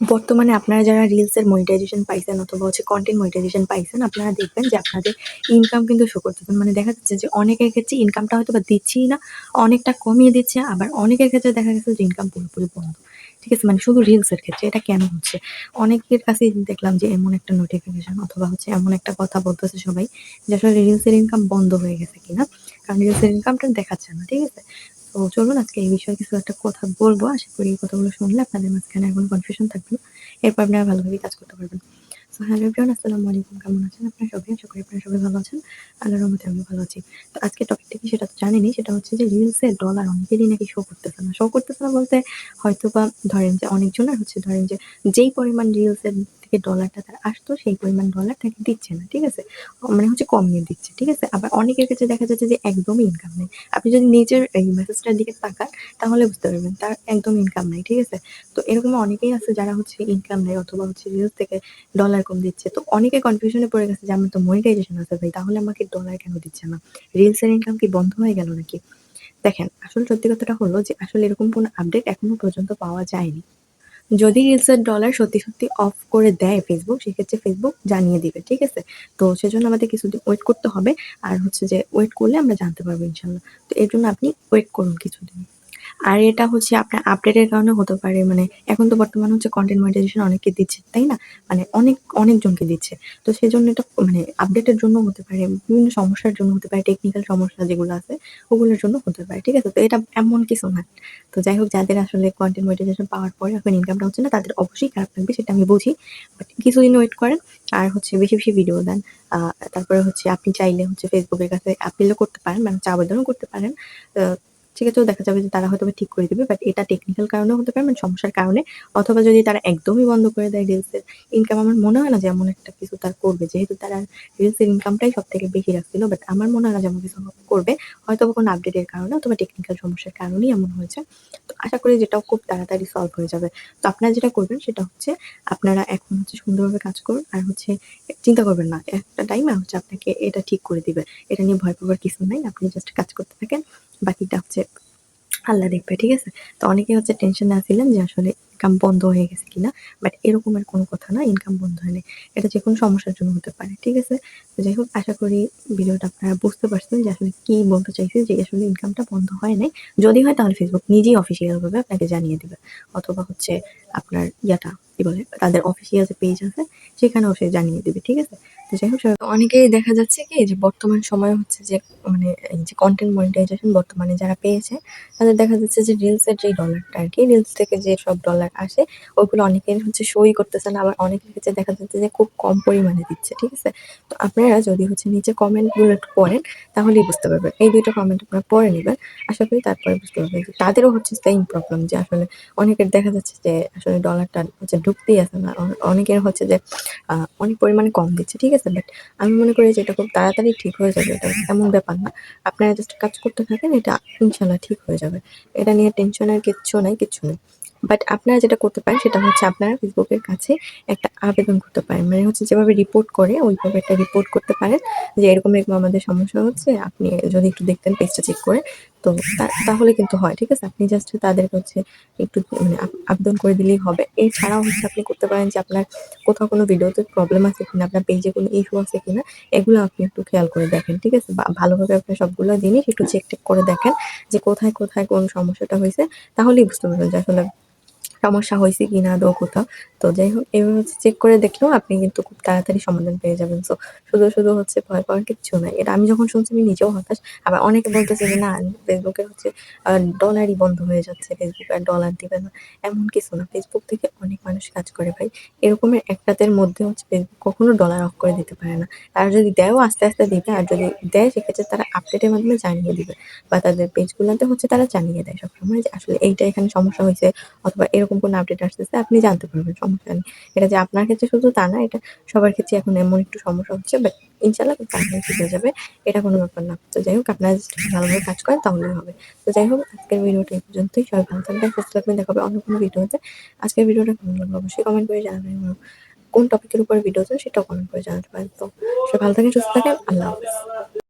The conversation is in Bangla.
বর্তমানে আপনারা যারা রিলসের মনিটাইজেশন পাইছেন অথবা হচ্ছে কন্টেন্ট মনিটাইজেশন পাইছেন, আপনারা দেখবেন যে আপনাদের ইনকাম কিন্তু শো করতেছেন। মানে দেখা যাচ্ছে যে অনেকের ক্ষেত্রে ইনকামটা হয়তো বা দিচ্ছেই না, অনেকটা কমিয়ে দিচ্ছে, আবার অনেকের ক্ষেত্রে দেখা গেছে যে ইনকাম পুরোপুরি বন্ধ। ঠিক আছে? মানে শুধু রিলসের ক্ষেত্রে এটা কেন হচ্ছে? অনেকের কাছেই দেখলাম যে এমন একটা নোটিফিকেশন অথবা হচ্ছে এমন একটা কথা বলতেছে সবাই, যে আসলে রিলসের ইনকাম বন্ধ হয়ে গেছে কিনা। কারণ রিলসের ইনকামটা দেখাচ্ছে না, ঠিক আছে? তো চলুন আজকে এই বিষয়ে কিছু একটা কথা বলব। আশা করি কথাগুলো শুনলে আপনাদের মাঝখানে কোনো কনফিউশন থাকবে। এরপর আপনারা ভালোভাবেই কাজ করতে পারবেন। সো হ্যালো এভরিওয়ান আসসালামু আলাইকুম। কেমন আছেন আপনারা সবাই? আশা করি আপনারা সবাই ভালো আছেন। আল্লাহর রহমতে আমি ভালো আছি। তো আজকে টপিকটা কি সেটা তো জানেনি, সেটা হচ্ছে যে রিলসে ডলার অনেকেরই নাকি শো করতেছে না। শো করতেছে না বলতে হয়তো বা ধরেন যে অনেকজনের হচ্ছে ধরেন যে যেই পরিমাণ রিলসের থেকে ডলারটা তার আসতো, সেই পরিমাণ ডলার তাকে দিচ্ছে না, ঠিক আছে? মানে হচ্ছে কমিয়ে দিচ্ছে, ঠিক আছে? আবার অনেকের কাছে দেখা যাচ্ছে যে একদমই ইনকাম নেই। আপনি যদি নিজের এই মেসেজটার দিকে তাকান, তাহলে বুঝতে পারবেন তার একদম ইনকাম নাই, ঠিক আছে? তো এরকম অনেকেই আছে যারা হচ্ছে ইনকাম নেই অথবা হচ্ছে রিলস থেকে ডলার কম দিচ্ছে। তো অনেকে কনফিউশনে পড়ে গেছে যে, আমার তো মনিটাইজেশন আছে ভাই, তাহলে আমাকে ডলার কেন দিচ্ছে না? রিলসের ইনকাম কি বন্ধ হয়ে গেল নাকি? দেখেন, আসলে সত্যি কথাটা হলো যে, আসলে এরকম কোনো আপডেট এখনও পর্যন্ত পাওয়া যায়নি। যদি রিলসের ডলার সত্যি সত্যি অফ করে দেয় ফেসবুক সেক্ষেত্রে ফেসবুক জানিয়ে দিবে, ঠিক আছে? তো সেজন্য আমাদের কিছুদিন ওয়েট করতে হবে। আর হচ্ছে যে ওয়েট করলে আমরা জানতে পারব ইনশাল্লাহ। তো এর জন্য আপনি ওয়েট করুন কিছুদিন। আর এটা হচ্ছে আপনার আপডেটের কারণে হতে পারে মানে এখন তো বর্তমানে হচ্ছে কন্টেন্ট মনিটাইজেশন অনেককে দিচ্ছে, তাই না? মানে অনেক, অনেকজনকে দিচ্ছে। তো সেজন্য এটা মানে আপডেটের জন্য হতে পারে, বিভিন্ন সমস্যার জন্য হতে পারে টেকনিক্যাল সমস্যা যেগুলো আছে, ওগুলোর জন্য হতে পারে, ঠিক আছে? তো এটা এমন কিছু না। তো যাই হোক, যাদের আসলে কন্টেন্ট মনিটাইজেশন পাওয়ার পরে এখন ইনকামটা হচ্ছে না, তাদের অবশ্যই খারাপ লাগবে, সেটা আমি বুঝি। বাট কিছুদিন ওয়েট করেন, আর হচ্ছে বেশি বেশি ভিডিও দেন। তারপরে হচ্ছে আপনি চাইলে হচ্ছে ফেসবুকের কাছে আপিলও করতে পারেন মানে চা আবেদনও করতে পারেন। সেক্ষেত্রেও দেখা যাবে যে তারা হয়তো ঠিক করে দিবে বাট এটা টেকনিক্যাল কারণেও হতে পারে মানে সমস্যার কারণে, অথবা যদি তারা একদমই বন্ধ করে দেয় রিলসের ইনকাম আমার মনে হয় না যে এমন একটা কিছু তার করবে, যেহেতু তারা রিলসের ইনকামটাই সব থেকে বেশি রাখছিল বাট আমার মনে হয় না যেমন কিছু করবে, হয়তো কোনো আপডেটের কারণে, অথবা টেকনিক্যাল সমস্যার কারণেই এমন হয়েছে। তো আশা করি যেটাও খুব তাড়াতাড়ি সলভ হয়ে যাবে। তো আপনারা যেটা করবেন সেটা হচ্ছে, আপনারা এখন হচ্ছে সুন্দরভাবে কাজ করুন, আর হচ্ছে চিন্তা করবেন না, একটা টাইমে হচ্ছে আপনাকে এটা ঠিক করে দিবে। এটা নিয়ে ভয় পাওয়ার কিছু নাই, আপনি জাস্ট কাজ করতে থাকেন। বাকিটা হচ্ছে আল্লাহ দেখবে, ঠিক আছে? তো অনেকে হচ্ছে টেনশনে আছিলেন যে আসলে ইনকাম বন্ধ হয়ে গেছে কিনা বাট এরকমের কোনো কথা না ইনকাম বন্ধ হয়নি। এটা যে কোনো সমস্যার জন্য হতে পারে, ঠিক আছে? তো যাই হোক, আশা করি ভিডিওটা আপনারা বুঝতে পারছেন যে আসলে কি বলতে চাইছি, যে আসলে ইনকামটা বন্ধ হয় নাই। যদি হয় তাহলে ফেসবুক নিজেই অফিসিয়াল ভাবে আপনাকে জানিয়ে দেবে, অথবা হচ্ছে আপনার ইয়াটা, কি বলে, তাদের অফিসিয়াল যে পেজ আছে, সেখানেও সে জানিয়ে দেবে, ঠিক আছে? যাই হোক অনেকেই দেখা যাচ্ছে কি, যে বর্তমান সময় হচ্ছে যে মানে এই যে কন্টেন্ট মনিটাইজেশন বর্তমানে যারা পেয়েছে, তাদের দেখা যাচ্ছে যে রিলসের যে ডলারটা আর কি রিলস থেকে যে সব ডলার আসে, ওইগুলো অনেকের হচ্ছে সই করতেছে না। আবার অনেকের ক্ষেত্রে দেখা যাচ্ছে যে খুব কম পরিমাণে দিচ্ছে, ঠিক আছে? তো আপনারা যদি হচ্ছে নিচে কমেন্টগুলো একটু পড়েন, তাহলেই বুঝতে পারবেন। এই দুইটা কমেন্ট আপনারা পড়ে নেবেন। আশা করি তারপরে বুঝতে পারবেন যে তাদেরও হচ্ছে সেম প্রবলেম যে আসলে অনেকের দেখা যাচ্ছে যে আসলে ডলারটা হচ্ছে ঢুকতেই আসে না। অনেকের হচ্ছে যে অনেক পরিমাণে কম দিচ্ছে, ঠিক আছে? বাট আমি মনে করি যে এটা খুব তাড়াতাড়ি ঠিক হয়ে যাবে, এটা এমন ব্যাপার না। আপনারা জাস্ট কাজ করতে থাকেন, এটা ইনশাল্লাহ ঠিক হয়ে যাবে। এটা নিয়ে টেনশনের কিচ্ছু নাই, কিচ্ছু নেই। বাট আপনারা যেটা করতে পারেন, সেটা হচ্ছে আপনারা ফেসবুকের কাছে একটা আবেদন করতে পারেন। মানে হচ্ছে যেভাবে রিপোর্ট করে, ওইভাবে একটা রিপোর্ট করতে পারেন। যে এরকম এরকম আমাদের সমস্যা হচ্ছে, আপনি যদি একটু দেখতেন পেজটা চেক করে তো তাহলে কিন্তু হয়, ঠিক আছে? আপনি জাস্ট তাদের হচ্ছে একটু মানে আবেদন করে দিলেই হবে। এছাড়াও হচ্ছে আপনি করতে পারেন যে আপনার কোথাও কোনো ভিডিওতে প্রবলেম আছে কিনা, আপনার পেজে কোনো ইস্যু আছে কিনা, এগুলো আপনি একটু খেয়াল করে দেখেন, ঠিক আছে? ভালোভাবে আপনার সবগুলো জিনিস একটু চেক টেক করে দেখেন যে কোথায় কোথায় কোন সমস্যাটা হয়েছে, তাহলেই বুঝতে পারবেন যে আসলে সমস্যা হয়েছে কিনা আদৌ কোথাও। তো যাই হোক এভাবে হচ্ছে চেক করে দেখলেও আপনি কিন্তু খুব তাড়াতাড়ি সমাধান পেয়ে যাবেন। সো শুধু শুধু হচ্ছে ভয় পাওয়ার কিচ্ছু নাই। এটা আমি যখন শুনছি আমি নিজেও হতাশ। আবার অনেকে বলতেছে যে, না ফেসবুকে হচ্ছে ডলারই বন্ধ হয়ে যাচ্ছে। ফেসবুক আর ডলার দিবে না। এমন কিছু না। ফেসবুক থেকে অনেক মানুষ কাজ করে ভাই। এরকমের এক রাতের মধ্যে হচ্ছে ফেসবুক কখনো ডলার অফ করে দিতে পারে না। তারা যদি দেয়ও আস্তে আস্তে দিবে, আর যদি দেয়, সেক্ষেত্রে তারা আপডেটের মাধ্যমে জানিয়ে দিবে। বা তাদের পেজগুলোতে হচ্ছে তারা জানিয়ে দেয় সবসময় যে, আসলে এইটা এখানে সমস্যা হয়েছে। অথবা এরকম কোনো আপডেট আসতেছে, আপনি জানতে পারবেন, সমস্যা নেই। এটা যে আপনার ক্ষেত্রে শুধু তা না, এটা সবার ক্ষেত্রে এখন এমন একটু সমস্যা হচ্ছে বাট ইনশাল্লাহ ঠিক হয়ে যাবে, এটা কোনো ব্যাপার না। তো যাই হোক, আপনারা ভালোভাবে কাজ করেন তাহলেই হবে। তো যাই হোক, আজকের ভিডিওটা এই পর্যন্তই, সবাই ভালো থাকবেন, সুস্থ থাকবেন, দেখা হবে অন্য কোনো ভিডিওতে। আজকের ভিডিওটা কেমন লাগল অবশ্যই কমেন্ট করে জানাবেন কোন টপিকের উপর ভিডিও চান সেটাও কমেন্ট করে জানাতে পারেন। তো সবাই ভালো থাকেন, সুস্থ থাকেন, আল্লাহ হাফিজ।